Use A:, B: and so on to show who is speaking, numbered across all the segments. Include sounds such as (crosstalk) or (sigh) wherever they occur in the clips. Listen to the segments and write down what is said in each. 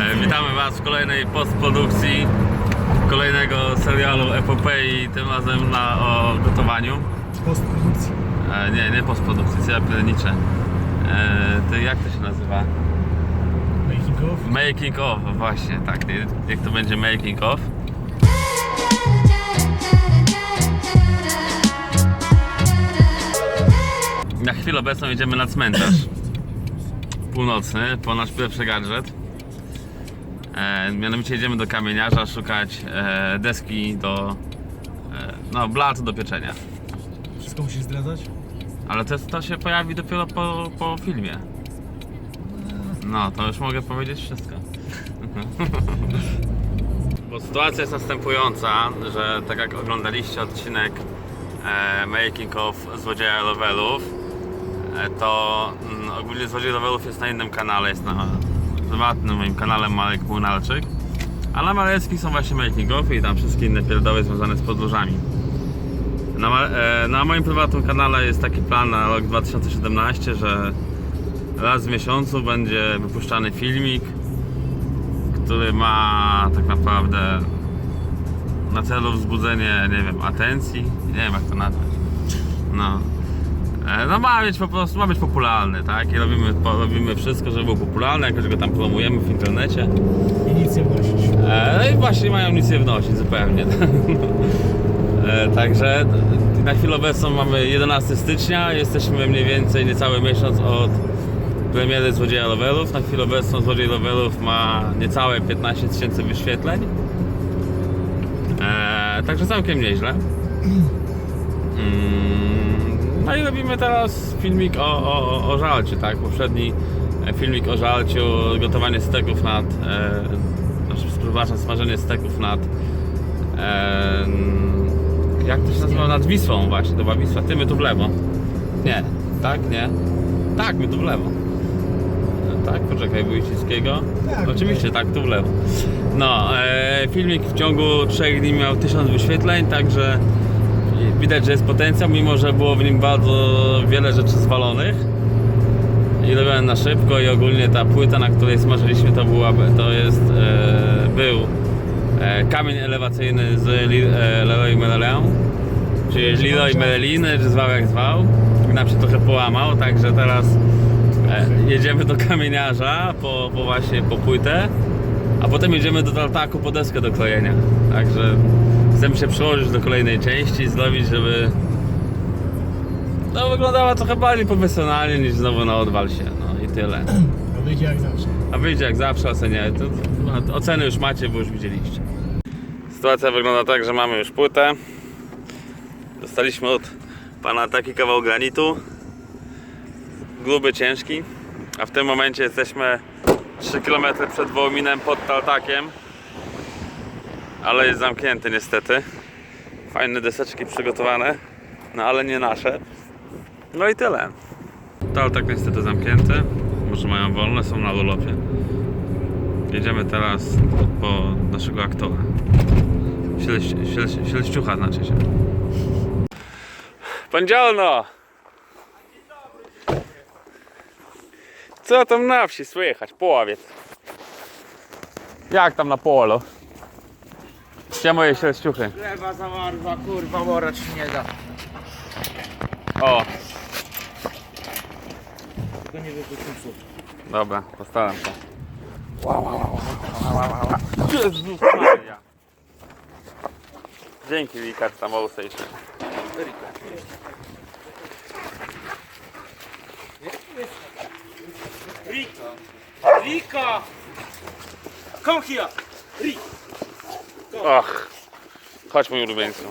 A: E, Witamy Was w kolejnej postprodukcji kolejnego serialu epopei, tym razem na, o gotowaniu.
B: Postprodukcji.
A: E, nie, nie postprodukcji, co ja pierniczę. E, to jak to się nazywa?
B: Making of.
A: Making of, właśnie, tak. Nie- Niech to będzie making of. Na chwilę obecną jedziemy na cmentarz północny po nasz pierwszy gadżet. E, mianowicie jedziemy do kamieniarza szukać e, deski do e, no, blat do pieczenia.
B: Wszystko musisz zdradzać?
A: Ale to, to się pojawi dopiero po, po filmie. No, to już mogę powiedzieć wszystko. (laughs) Bo sytuacja jest następująca, że tak jak oglądaliście odcinek e, Making of Złodzieja Lovelów, e, to mm, ogólnie Złodziej Lovelów jest na innym kanale, jest na prywatnym moim kanale Marek Młynarczyk. A na Malecki są właśnie Making of i tam wszystkie inne pierdoły związane z podróżami. Na, e, na moim prywatnym kanale jest taki plan na rok 2017, że raz w miesiącu będzie wypuszczany filmik, który ma tak naprawdę na celu wzbudzenie, nie wiem, atencji, nie wiem jak to nazwać. No. E, No ma być po prostu, ma być popularny, tak? I robimy, robimy wszystko, żeby był popularny, jakoś go tam promujemy w internecie.
B: I nic nie wnosisz.
A: E, No i właśnie mają nic nie wnosić zupełnie. (laughs) E, Także na chwilę obecną mamy 11 stycznia, jesteśmy mniej więcej niecały miesiąc od premiery Złodzieja Lovelów. Na chwilę obecną Złodziej Lovelów ma niecałe 15 tysięcy wyświetleń. Także całkiem nieźle. Mm, No i robimy teraz filmik o, o, o żalciu, tak? Poprzedni e, filmik o żalciu, gotowanie steków nad, e, znaczy, przepraszam, smażenie steków nad, e, jak to się nazywa, nad Wisłą właśnie, to była Wisła, ty my tu w lewo. Nie, tak, nie? Tak, my tu w lewo. E, Tak, poczekaj, Wójcickiego.
B: Tak,
A: Oczywiście, tak, tu w lewo. No, e, filmik w ciągu 3 dni miał 1000 wyświetleń, także widać, że jest potencjał, mimo że było w nim bardzo wiele rzeczy zwalonych. I robiłem na szybko i ogólnie ta płyta, na której smażyliśmy, to była, to jest, e, był e, kamień elewacyjny z Li, e, Leroy Merlin, czyli Leroy Merlin, czy zwał jak zwał. Nam się trochę połamał, także teraz e, jedziemy do kamieniarza po, po właśnie po płytę, a potem jedziemy do tartaku po deskę do klejenia. Także chcemy się przełożyć do kolejnej części i zrobić, żeby no wyglądała trochę bardziej profesjonalnie niż znowu na odwal się, no i tyle.
B: To wyjdzie jak zawsze.
A: A wyjdzie jak zawsze, ocenię. To, to, oceny już macie, bo już widzieliście. Sytuacja wygląda tak, że mamy już płytę. Dostaliśmy od pana taki kawał granitu. Gruby, ciężki. A w tym momencie jesteśmy 3 km przed Wołominem pod Tartakiem. Ale jest zamknięty niestety. Fajne deseczki przygotowane, no ale nie nasze. No i tyle. Tartak niestety zamknięty. Może mają wolne, są na Lolopie. Jedziemy teraz po naszego aktora. Śleściucha znaczy się. Buongiorno! Co tam na wsi słychać? Połowiec. Jak tam na polu? Gdzie moje śleściuchy?
C: Lewa zamarła, kurwa, worać nie da.
A: O,
C: Tylko nie wybuchnicu.
A: dobra, postaram się. Jezus Maria. Dzięki Rikard tam Station.
C: Rika! Rika! Come here! Rika!
A: Och, chodź mój ulubieńcu.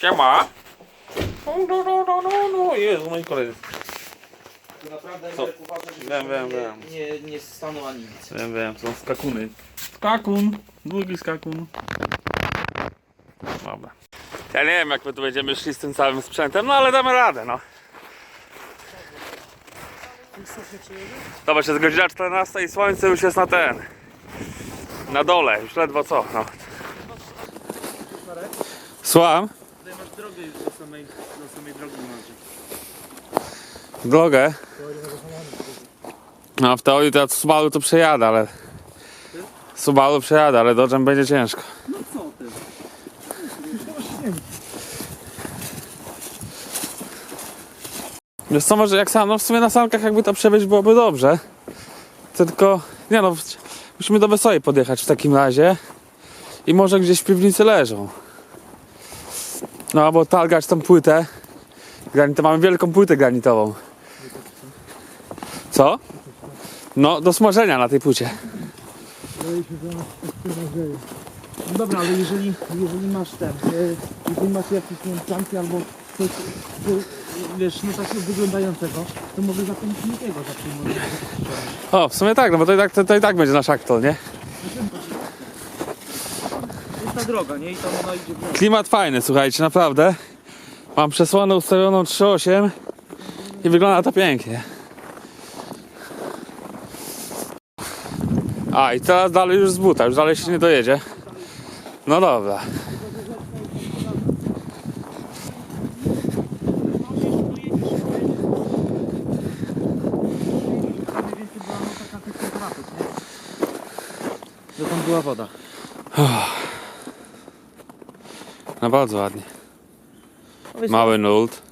A: Siema. No, no, no, no, no, no. Jezu, moi koledzy.
C: Naprawdę
A: Co?
C: Że
A: Wiem, wiem,
C: nie,
A: wiem.
C: nie, nie staną ani nic.
A: Wiem, wiem, są skakuny. Skakun, długi skakun. Dobra. Ja nie wiem, jak my tu będziemy szli z tym całym sprzętem, no ale damy radę, no. Zobacz, jest godzina 14 i słońce już jest na ten. Na dole, już ledwo co, no. Słucham?
C: Tutaj masz drogę do samej, samej drogi.
A: Drogę. No w teorii to ja Subaru to przejadę, ale... Subaru przejadę, ale Dodge'em będzie ciężko.
C: No co ty?
A: Wiesz co, może jak sam, no w sumie na sankach jakby to przewieźć byłoby dobrze. Tylko, nie no, musimy do Wesołej podjechać w takim razie. I może gdzieś w piwnicy leżą. No albo targać tą płytę. Granit, mamy wielką płytę granitową. Co? No, do smażenia na tej płycie.
C: No dobra, ale jeżeli, jeżeli masz ten, e, jeżeli masz jakieś nie albo coś, co, wiesz, no tak wyglądającego, to może zapomnieć nikiego zaprzyjmować.
A: O, w sumie tak, no bo to i tak, to, to i tak będzie nasz aktor, nie?
C: Jest ta droga, nie? I tam ona idzie w lewo.
A: Klimat fajny, słuchajcie, naprawdę. Mam przesłonę ustawioną 3.8 i wygląda to pięknie. A i teraz dalej już z buta, już dalej się nie dojedzie. No dobra.
C: Woda.
A: No bardzo ładnie.
C: No wiesz,
A: Mały nult.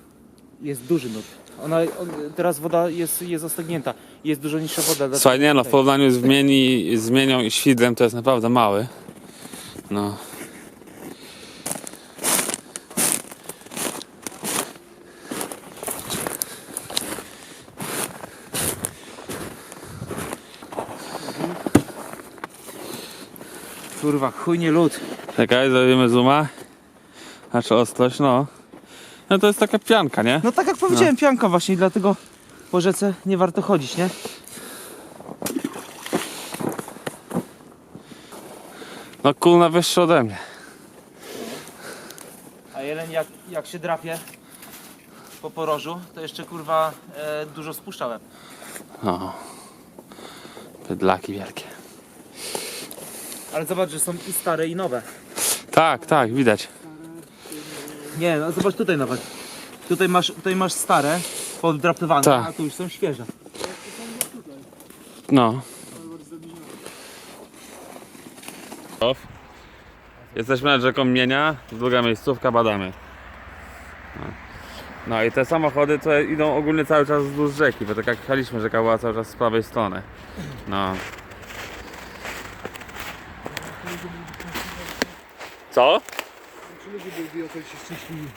C: Jest duży nut. Ona, on, teraz woda jest, jest ostygnięta. Jest dużo niższa woda. dlatego-
A: Słuchaj, nie no, w porównaniu z mieni, z mienią i świdrem to jest naprawdę mały. No.
C: Kurwa, chujnie lód.
A: Czekaj, zrobimy zooma. Znaczy ostrość, no. No to jest taka pianka, nie?
C: No tak jak powiedziałem, pianka właśnie, dlatego po rzece nie warto chodzić, nie?
A: No kulna wyższa ode mnie.
C: A jeleń jak, jak się drapie po porożu, to jeszcze kurwa e, dużo spuszczałem.
A: No. Bydlaki wielkie.
C: Ale zobacz, że są i stare i nowe.
A: Tak, tak, widać.
C: Nie, no zobacz tutaj nawet. Tutaj masz, tutaj masz stare, poddrapywane,
A: Tak.
C: a tu już są świeże.
A: No. Jesteśmy nad rzeką Mienia, druga miejscówka, badamy. No. no i te samochody to idą ogólnie cały czas wzdłuż rzeki, bo tak jak jechaliśmy, rzeka była cały czas z prawej strony. No. Co?
B: Czy ludzie byliby okolicy szczęśliwi?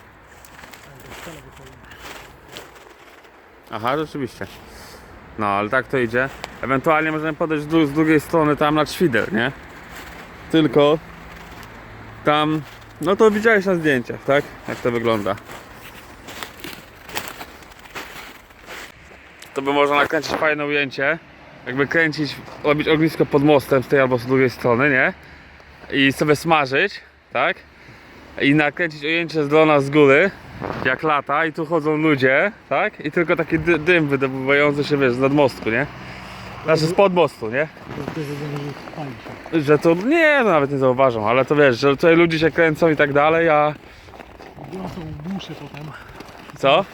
A: Aha, rzeczywiście. No, ale tak to idzie. Ewentualnie możemy podejść z, z drugiej strony tam na Świder, nie? Tylko tam, no to widziałeś na zdjęciach, tak? Jak to wygląda. To by można nakręcić fajne ujęcie. Jakby kręcić, robić ognisko pod mostem z tej albo z drugiej strony, nie? I sobie smażyć, tak? I nakręcić ujęcie z drona z góry jak lata i tu chodzą ludzie, tak? I tylko taki dy, dym wydobywający się, wiesz, z nadmostku, nie? Znaczy spod mostu, nie?
B: Że
A: to, nie, no nawet nie zauważą, ale to wiesz, że tutaj ludzie się kręcą i tak dalej, a
B: są głusze potem?
A: co?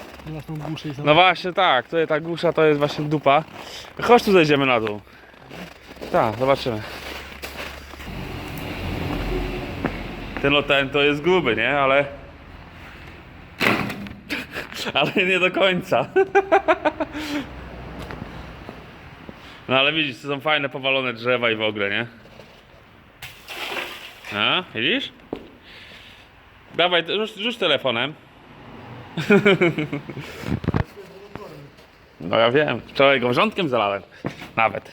A: No właśnie tak, tutaj ta gusza to jest właśnie dupa. Chodź tu zejdziemy na dół. Tak, zobaczymy. Ten no ten to jest gruby, nie? Ale... Ale nie do końca. No ale widzisz, to są fajne powalone drzewa i w ogóle, nie? A, widzisz? Dawaj, rzuć, rzuć telefonem. No ja wiem, wczoraj go wrzątkiem zalałem. Nawet.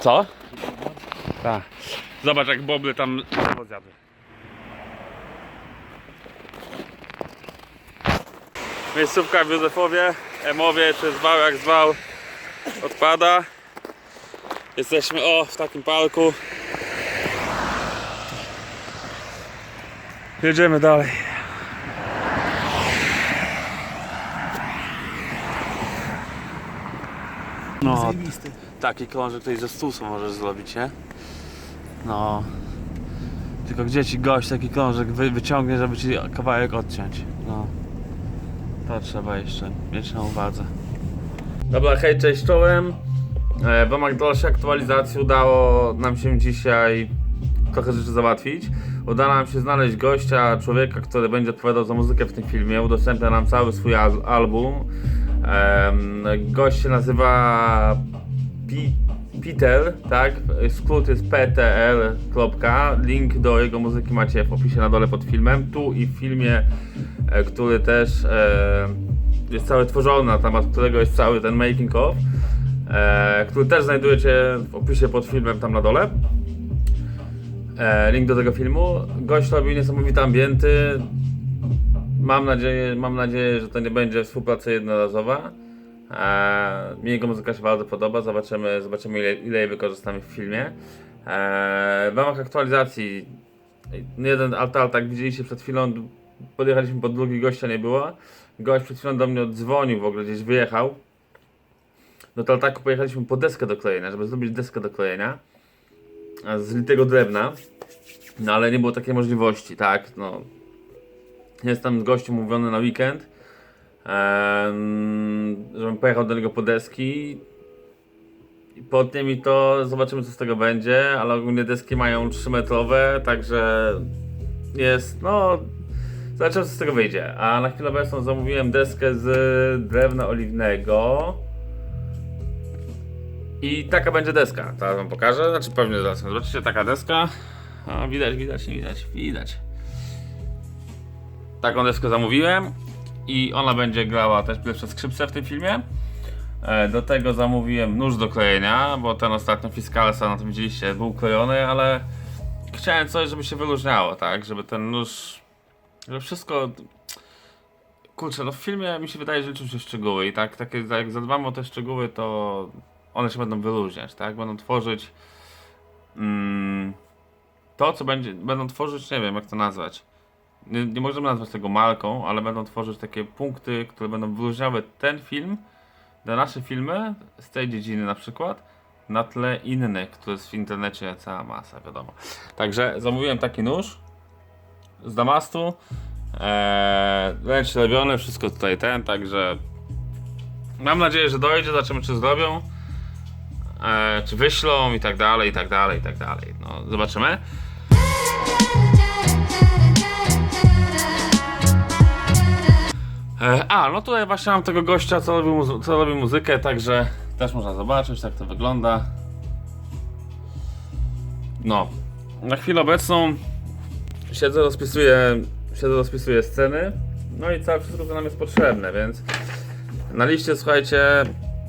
A: Co? Tak. Zobacz jak boble tam zjadły. Miejscówka w Józefowie, Emowie, czy zwał jak zwał, odpada. Jesteśmy o w takim parku. Jedziemy dalej. No, taki krążek tutaj ze stusu możesz zrobić, nie? No. Tylko gdzie ci gość taki krążek wy, wyciągnie, żeby ci kawałek odciąć? No. To trzeba jeszcze mieć na uwadze. Dobra, hej, cześć czołem. E, W ramach dalszej aktualizacji udało nam się dzisiaj trochę rzeczy załatwić. Udało nam się znaleźć gościa, człowieka, który będzie odpowiadał za muzykę w tym filmie. Udostępnia nam cały swój al- album. Gość się nazywa Pi- Peter, tak? Skrót jest PTL. Link do jego muzyki macie w opisie na dole pod filmem. Tu i w filmie, e, który też e, jest cały tworzony, na temat którego jest cały ten making of, e, który też znajdujecie w opisie pod filmem tam na dole. E, link do tego filmu. Gość robi niesamowite ambienty. Mam nadzieję, mam nadzieję, że to nie będzie współpraca jednorazowa. E, mi jego muzyka się bardzo podoba. Zobaczymy, zobaczymy ile, ile jej wykorzystamy w filmie. W ramach aktualizacji jeden altar, tak widzieliście przed chwilą, podjechaliśmy pod drugi, gościa nie było. Gość przed chwilą do mnie odzwonił, w ogóle gdzieś wyjechał. Do tartaku pojechaliśmy po deskę do klejenia, żeby zrobić deskę do klejenia z litego drewna. No ale nie było takiej możliwości, tak, no. Jestem z gościem umówiony na weekend, żebym pojechał do niego po deski. I potnie mi to, zobaczymy co z tego będzie, ale ogólnie deski mają 3 metrowe, także jest, no, zobaczymy co z tego wyjdzie. A na chwilę obecną zamówiłem deskę z drewna oliwnego. I taka będzie deska. Teraz wam pokażę. Znaczy pewnie zaraz. Zobaczycie taka deska. A, widać, widać, nie widać, widać. Taką deskę zamówiłem i ona będzie grała też pierwsze skrzypce w tym filmie. E, Do tego zamówiłem nóż do klejenia, bo ten ostatnio Fiskalsa, na to widzieliście, był klejony, ale chciałem coś, żeby się wyróżniało, tak? Żeby ten nóż, żeby wszystko... Kurczę, no w filmie mi się wydaje, że liczą się szczegóły i tak, takie, jak zadbamy o te szczegóły, to one się będą wyróżniać, tak? Będą tworzyć mm, to, co będzie, będą tworzyć, nie wiem jak to nazwać. Nie, nie możemy nazwać tego marką, ale będą tworzyć takie punkty, które będą wyróżniały ten film, te nasze filmy z tej dziedziny na przykład, na tle innych, które jest w internecie cała masa, wiadomo. Także zamówiłem taki nóż z Damastu, eee, ręcznie robione, wszystko tutaj ten, także mam nadzieję, że dojdzie, zobaczymy czy zrobią e, czy wyślą i tak dalej, i tak dalej, i tak dalej. No, zobaczymy. A, no tutaj właśnie mam tego gościa, co robi, muzy- co robi muzykę, także też można zobaczyć, jak to wygląda. No, na chwilę obecną siedzę, rozpisuję, siedzę, rozpisuję sceny, no i całe wszystko, co nam jest potrzebne, więc na liście, słuchajcie,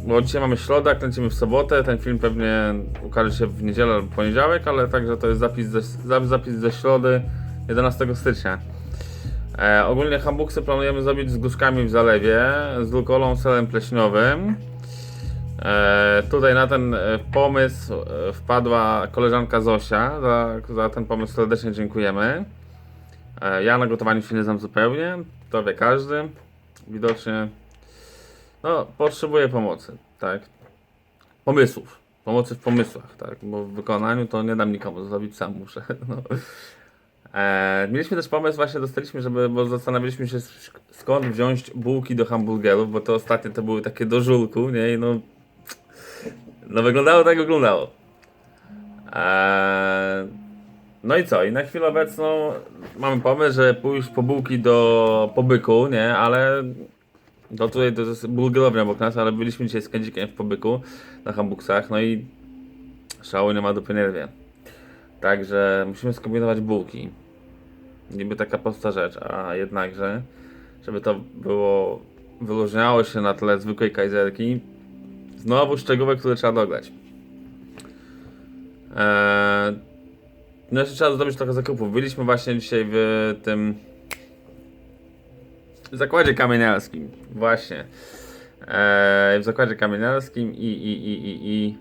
A: bo dzisiaj mamy środę, kręcimy w sobotę. Ten film pewnie ukaże się w niedzielę lub poniedziałek, ale także to jest zapis ze, zap- zapis ze środy 11 stycznia. E, ogólnie hambuksy planujemy zrobić z guszkami w zalewie, z lukolą, selem pleśniowym. E, tutaj na ten e, pomysł e, wpadła koleżanka Zosia. Za, za ten pomysł serdecznie dziękujemy. E, ja na gotowaniu się nie znam zupełnie, to wie każdy. Widocznie no, potrzebuję pomocy, tak. Pomysłów. Pomocy w pomysłach, tak. Bo w wykonaniu to nie dam nikomu, zrobić sam muszę. (laughs) No. E, mieliśmy też pomysł, właśnie dostaliśmy, żeby, bo zastanawialiśmy się sk- skąd wziąć bułki do hamburgerów, bo to ostatnie to były takie do żulku, nie? I no, no wyglądało tak, wyglądało. E, no i co? I na chwilę obecną mamy pomysł, że pójść po bułki do pobyku, nie? Ale to tutaj to jest bulgurownia obok nas, ale byliśmy dzisiaj z kędzikiem w pobyku na hambuksach, no i szału nie ma dupy nie rwie. Także musimy skombinować bułki. Niby taka prosta rzecz, a jednakże, żeby to było, wyróżniało się na tle zwykłej kajzerki, znowu szczegóły, które trzeba dograć. Eee, no jeszcze trzeba zrobić trochę zakupów. Byliśmy właśnie dzisiaj w tym zakładzie kamieniarskim, właśnie. Eee, w zakładzie kamieniarskim i, i, i, i, i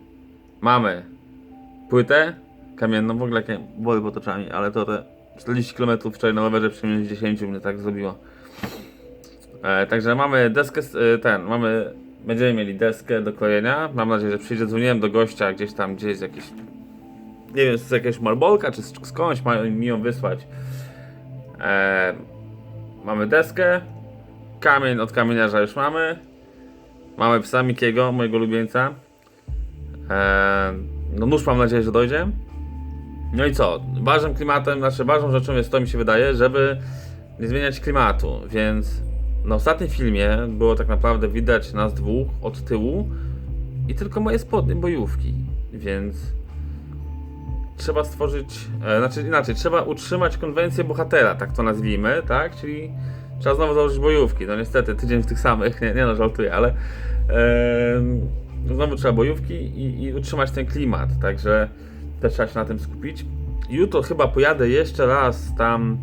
A: mamy płytę kamienną, w ogóle jakie boli pod oczami, ale to te 40 km wczoraj na rowerze przy 10 mnie tak zrobiło. E, także mamy deskę, e, ten, mamy, będziemy mieli deskę do klejenia. Mam nadzieję, że przyjdzie. Dzwoniłem do gościa gdzieś tam, gdzie jest jakiś, nie wiem, z jakaś marbolka, czy skądś mają mi ją wysłać. E, mamy deskę, kamień od kamieniarza już mamy. Mamy psa Mikiego, mojego ulubieńca. E, no nóż mam nadzieję, że dojdzie. No i co? Ważnym klimatem, znaczy ważną rzeczą jest to mi się wydaje, żeby nie zmieniać klimatu, więc na ostatnim filmie było tak naprawdę widać nas dwóch od tyłu i tylko moje spodnie bojówki, więc trzeba stworzyć, e, znaczy inaczej, trzeba utrzymać konwencję bohatera, tak to nazwijmy, tak? Czyli trzeba znowu założyć bojówki. No niestety tydzień w tych samych, nie, nie no żartuję, ale e, znowu trzeba bojówki i, i utrzymać ten klimat, także też trzeba się na tym skupić. Jutro chyba pojadę jeszcze raz tam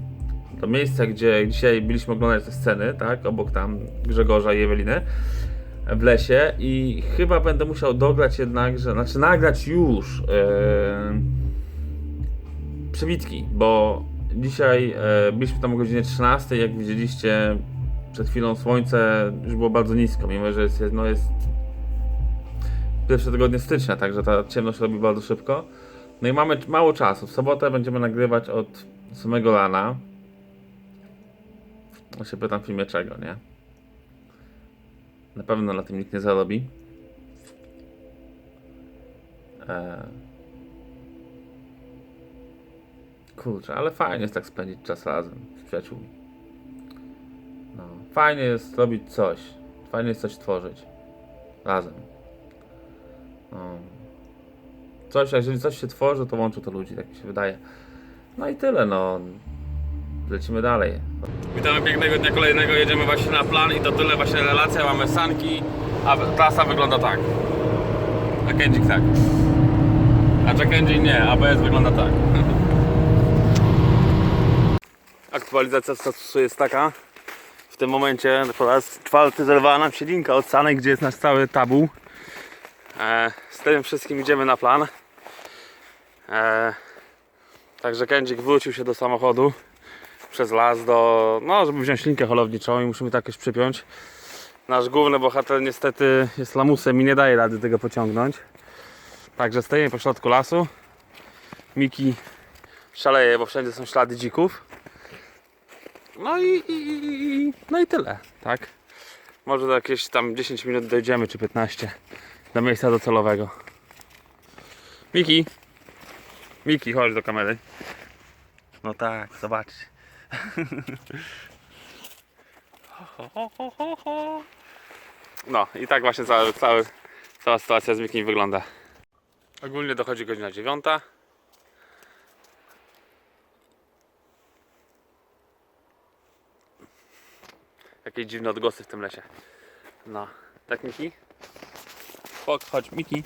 A: do miejsca, gdzie dzisiaj byliśmy oglądać te sceny, tak? Obok tam Grzegorza i Eweliny w lesie i chyba będę musiał dograć jednak, że, znaczy nagrać już e, przebitki, bo dzisiaj e, byliśmy tam o godzinie 13, jak widzieliście przed chwilą słońce już było bardzo nisko, mimo że jest, no jest pierwsze tygodnie stycznia, także ta ciemność robi bardzo szybko. No i mamy mało czasu. W sobotę będziemy nagrywać od samego rana. Ja się pytam w filmie czego, nie? Na pewno na tym nikt nie zarobi. Eee. Kurczę, ale fajnie jest tak spędzić czas razem z przyjaciółmi. No, fajnie jest robić coś. Fajnie jest coś tworzyć. Razem. No. Coś, jeżeli coś się tworzy, to łączy to ludzi, tak mi się wydaje. No i tyle, no. Lecimy dalej. Witamy pięknego dnia kolejnego, jedziemy właśnie na plan i to tyle właśnie relacja, mamy sanki, a trasa wygląda tak. A Kędzik tak. A Jackenji nie, ABS wygląda tak. (laughs) Aktualizacja statusu jest taka. W tym momencie po raz czwarty zerwała nam się linka od gdzie jest nasz cały tabuł. E, z tym wszystkim idziemy na plan. E, także Kędzik wrócił się do samochodu przez las do, no żeby wziąć linkę holowniczą i musimy to jakoś przypiąć. Nasz główny bohater niestety jest lamusem i nie daje rady tego pociągnąć. Także stoimy po środku lasu. Miki szaleje, bo wszędzie są ślady dzików. No i, i, i, i- no i tyle, tak? Może za jakieś tam 10 minut dojdziemy, czy 15 do miejsca docelowego. Miki! Miki, chodź do kamery. No tak, zobaczcie. No i tak właśnie cały, cały, cała sytuacja z Mikim wygląda. Ogólnie dochodzi godzina dziewiąta. Jakieś dziwne odgłosy w tym lesie. No, tak Miki? Chodź, chodź Miki.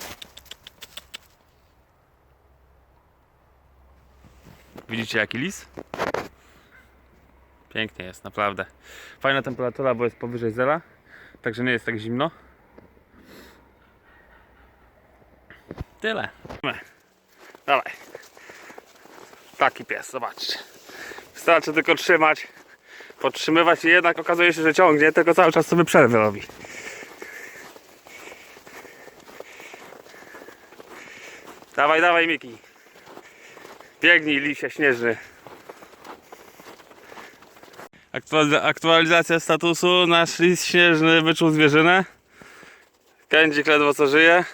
A: Widzicie jaki lis? Pięknie jest, naprawdę. Fajna temperatura, bo jest powyżej zera, także nie jest tak zimno. Tyle. Dawaj. Taki pies, zobaczcie. Wystarczy tylko trzymać, podtrzymywać i jednak okazuje się, że ciągnie, tylko cały czas sobie przerwy robi. Dawaj, dawaj Miki. Biegnij lisie śnieżny. Aktualiza- aktualizacja statusu. Nasz lis śnieżny wyczuł zwierzynę. Kędzik ledwo co żyje.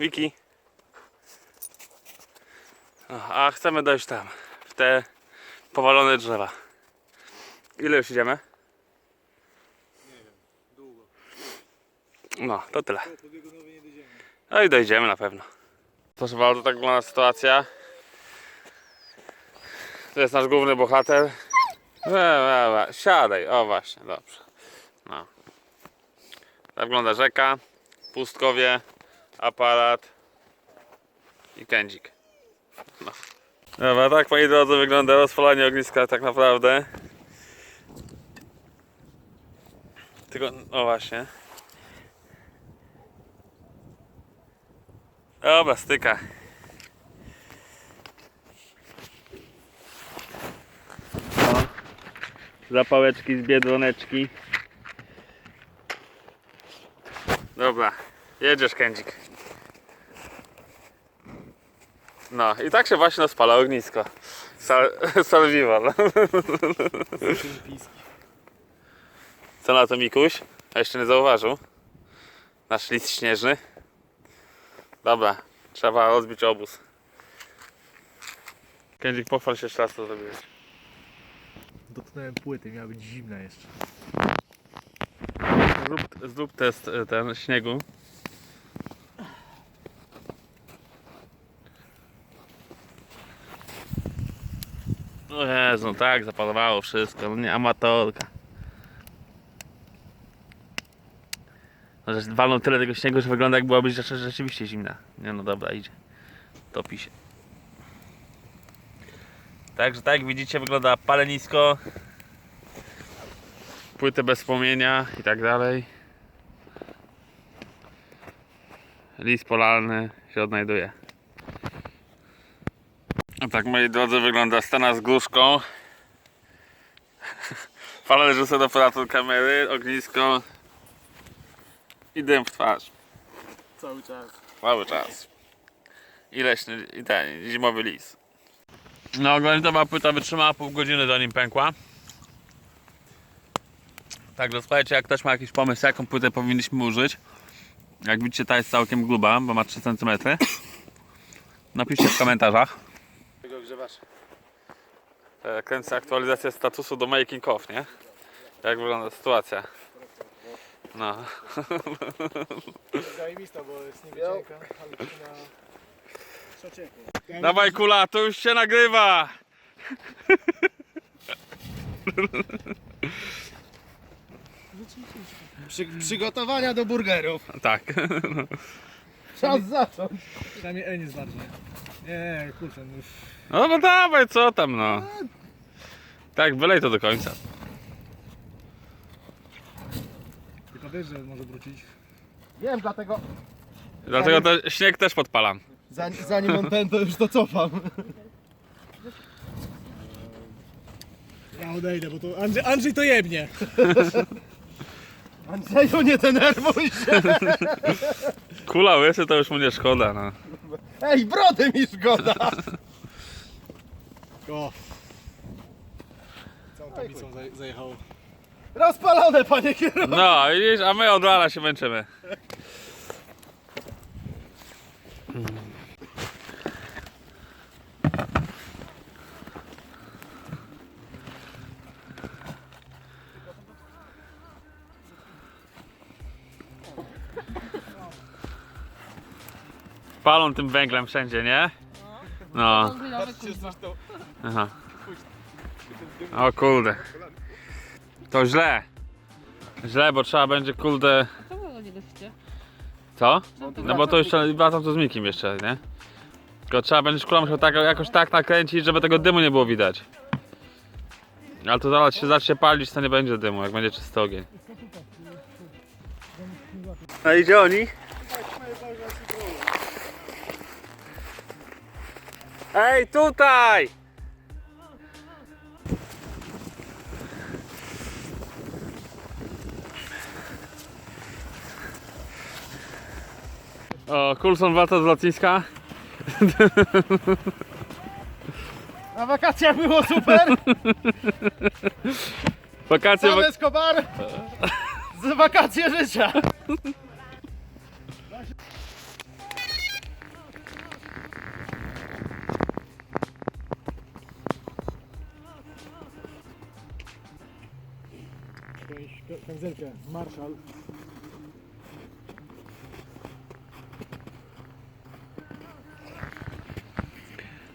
A: Wiki. A chcemy dojść tam, w te powalone drzewa. Ile już idziemy? No, to tyle. No i dojdziemy na pewno. Proszę bardzo, tak wygląda sytuacja. To jest nasz główny bohater. Siadaj, o właśnie, dobrze. No. Tak wygląda rzeka, pustkowie, aparat i kędzik. No. Dobra, tak moi drodzy wygląda rozpalanie ogniska tak naprawdę. Tylko, no właśnie. Dobra, styka. O, zapałeczki z biedroneczki. Dobra, jedziesz kędzik. No i tak się właśnie rozpala ognisko. Sal (laughs) survival. Co na to Mikuś? A jeszcze nie zauważył. Nasz lis śnieżny. Dobra, trzeba rozbić obóz. Kędzik, pochwal się jeszcze raz, co zrobiłeś.
B: Dotknąłem płyty, miała być zimna jeszcze.
A: Zrób, zrób test e, ten śniegu. O Jezu, no tak, zapalowało wszystko, no nie amatorka. Że walną tyle tego śniegu, że wygląda jak byłaby rzecz- rzeczywiście zimna. Nie no dobra, idzie. Topi się. Także tak jak widzicie wygląda palenisko. Płyty bez płomienia i tak dalej. Lis polarny się odnajduje. A tak moi drodzy wygląda scena z gruszką. (laughs) Fala rzuca do aparatu kamery, ognisko i dym w twarz.
B: Cały czas.
A: Cały czas. I leśny, i ten, zimowy lis. No, granitowa płyta wytrzymała pół godziny zanim pękła. Także słuchajcie, jak ktoś ma jakiś pomysł, jaką płytę powinniśmy użyć. Jak widzicie, ta jest całkiem gruba, bo ma 3 cm. Napiszcie w komentarzach.
B: Tego grzewasz.
A: E, Kręcę aktualizację statusu do making of, nie? Jak wygląda sytuacja. No.
B: Zajemista, bo jest niewidzialka, ale na szocieku.
A: Dawaj kula, to już się nagrywa!
D: Przy, przygotowania do burgerów.
A: Tak.
D: Czas zacząć.
B: Przynajmniej E nie zwarcie. Nie, kurczę, no już.
A: No bo dawaj, co tam no. Tak, wylej to do końca.
B: Wiesz, że może wrócić.
D: Wiem, dlatego
A: Dlatego to śnieg też podpalam.
D: zanim, zanim on ten, to już to cofam.
B: Ja odejdę, bo to Andrzej, Andrzej to jebnie. (laughs)
D: Andrzeju, nie denerwuj się.
A: Kula łysy to już mu nie szkoda, no.
D: Ej, brody mi szkoda.
B: O. Całą tablicą zaj- zajechało.
D: Rozpalone, panie kierowco.
A: No, widzisz, a my od rana się męczymy. Palą tym węglem wszędzie, nie? No. Aha. O kurde. To źle. Źle, bo trzeba będzie kurde.
E: Go nie?
A: Co? No bo to jeszcze wracam tu z Mikim jeszcze, nie? Tylko trzeba będzie szkoła musiał tak, jakoś tak nakręcić, żeby tego dymu nie było widać. Ale to zaraz się zacznie palić, to nie będzie dymu, jak będzie czysty ogień. A idzie oni? Ej, tutaj! O, Coulson wraca z lotniska. (laughs)
D: Na wakacjach było super. (laughs)
A: Wakacje,
D: Pan
A: wa-
D: Escobar. Z wakacje życia.
B: Pędzelkę. Marszal.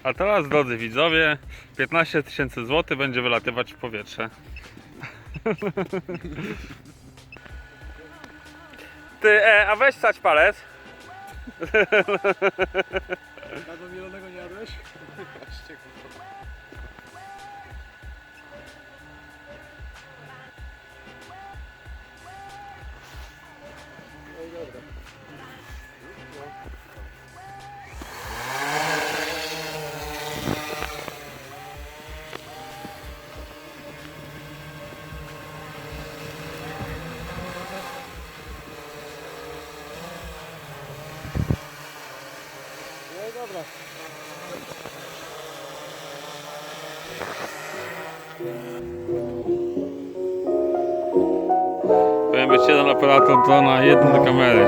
A: A teraz, drodzy widzowie, 15 tysięcy złotych będzie wylatywać w powietrze. (laughs) Ty, e, a weź stać palec.
B: Dawno mielonego nie jadłeś? No 7
A: aparatów, drona, 1 do kamery.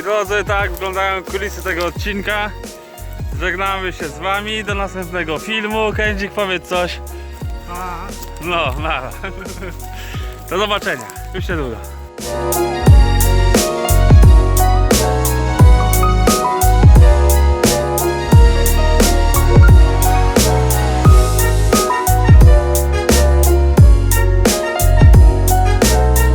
A: Moi drodzy, tak wyglądają kulisy tego odcinka. Żegnamy się z wami do następnego filmu. Kędzik powiedz coś. No, nara. Do zobaczenia. Już się długo.